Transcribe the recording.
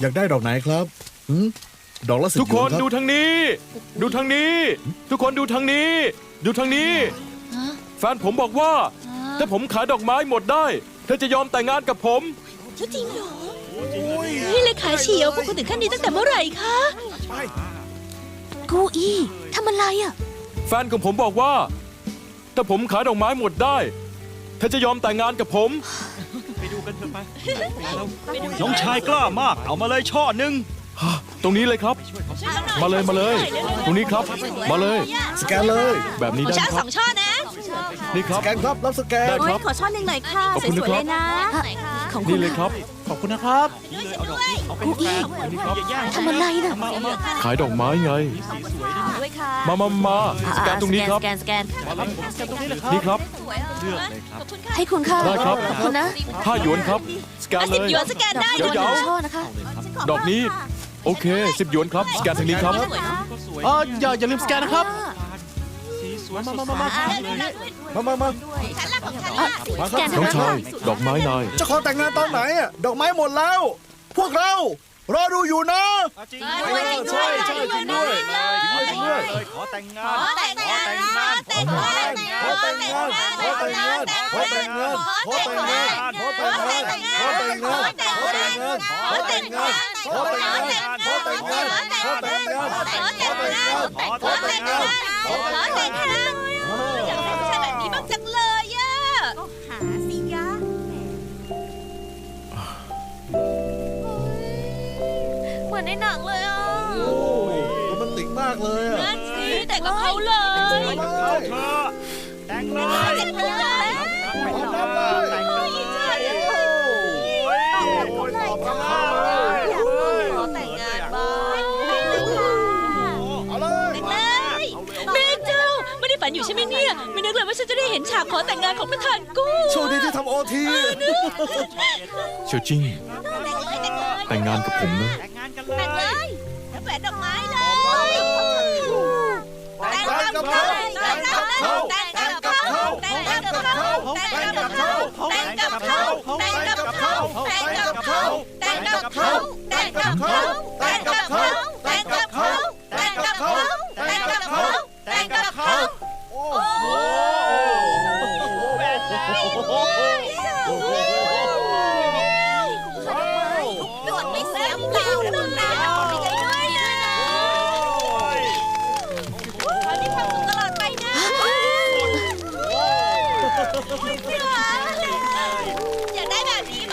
อยากได้ดอกไหนครับหืมดอกละสิบทุกคนหยวรับดูทางนี้ ดูทางนี้ ทุกคนดูทางนี้ ดูทางนี้ ฮะแฟนผมบอกว่า ถ้าผมขายดอกไม้หมดได้ เธอจะยอมแต่งงานกับผม จริงเหรอนี่เลยขายเฉียวพวกคุณถึงขั้นนี้ตั้งแต่เมื่อไหร่คะกูอี้ทำอะไรอะ แฟนของผมบอกว่า ถ้าผมขายดอกไม้หมดได้ เธอจะยอมแต่งงานกับผม น้องชายกล้ามาก เอามาเลยช่อหนึ่งตรงนี้เลยครับ มาเลยมาเลย ตรงนี้ครับ มาเลย สแกนเลย แบบนี้ได้ช้าคสรัอบงช่อนะนี่ครัสบ แกนครับ รับสแกน ได้ครับ ขอช่อหนึ่งหน่อยค่ะ ขอบคุณนะครับ ของคุนี่ณเลยครับ ขอบคุณนะครับกูอี้ทำอะไรน่ะขายดอกไม้ไงด้วยค่ะมามามาสแกนตรงนี้ครับ สแกนสแกนนี่ครับเลือกเลยครับให้คุณค่ะได้ครับ ขอบคุณนะห้าหยวนครับ สแกนเลสิบย หยวนสแกนได้เดี๋ยวหนึ่งๆช่อนะคะ ดอกนี้ โอเคสิบหยวนครับ สแกนทางนี้ครับเอออย่าอย่าลืมสแกนนะครับ สีสวยมามามามามามามามามาสแกนน้องทางชายดอกไม้นายจะขอแต่งงานตอนไหนอะดอกไม้หมดแล้ว พวกเรา รอดูอยู่นะจริงเออใช่ใช่จริงด้วยจริงด้วยเลยขอแต่งงานแต่งงานแต่งงานแต่งงานขอแต่งงานขอแต่งงานขอแต่งงานขอแต่งงานขอแต่งงานขอแต่งงานขอแต่งงานขอแต่งงานขอแต่งงานขอแต่งงานขอแต่งงานขอแต่งงานขอแต่งงานขอแต่งงานขอแต่งงาน มือนในหนังเลยอะโอ้โรแมนติกมากเลยอะนั่นสิแต่กับเขาเลยไปเอาเธอแต่งเลยแต่งเขาเลยเอาเลยแต่งเลยโอ้ยโอ้ยตอบกันเลยขอแต่งงานบ้างเอาเลยเลยแม่เจ้าไม่ได้ฝันอยู่ใช่ไหมเนี่ยไม่นึกเลยว่าฉันจะได้เห็นฉากขอแต่งงานของประธานกู้โชคดีที่ทำโอทีเชียวจิ้งแต่งงานกับผมนะ แล้วแหวนดอกไม้เลยแต่งกับเขาแต่งกับเขาแต่ง 我已经完了。想代表你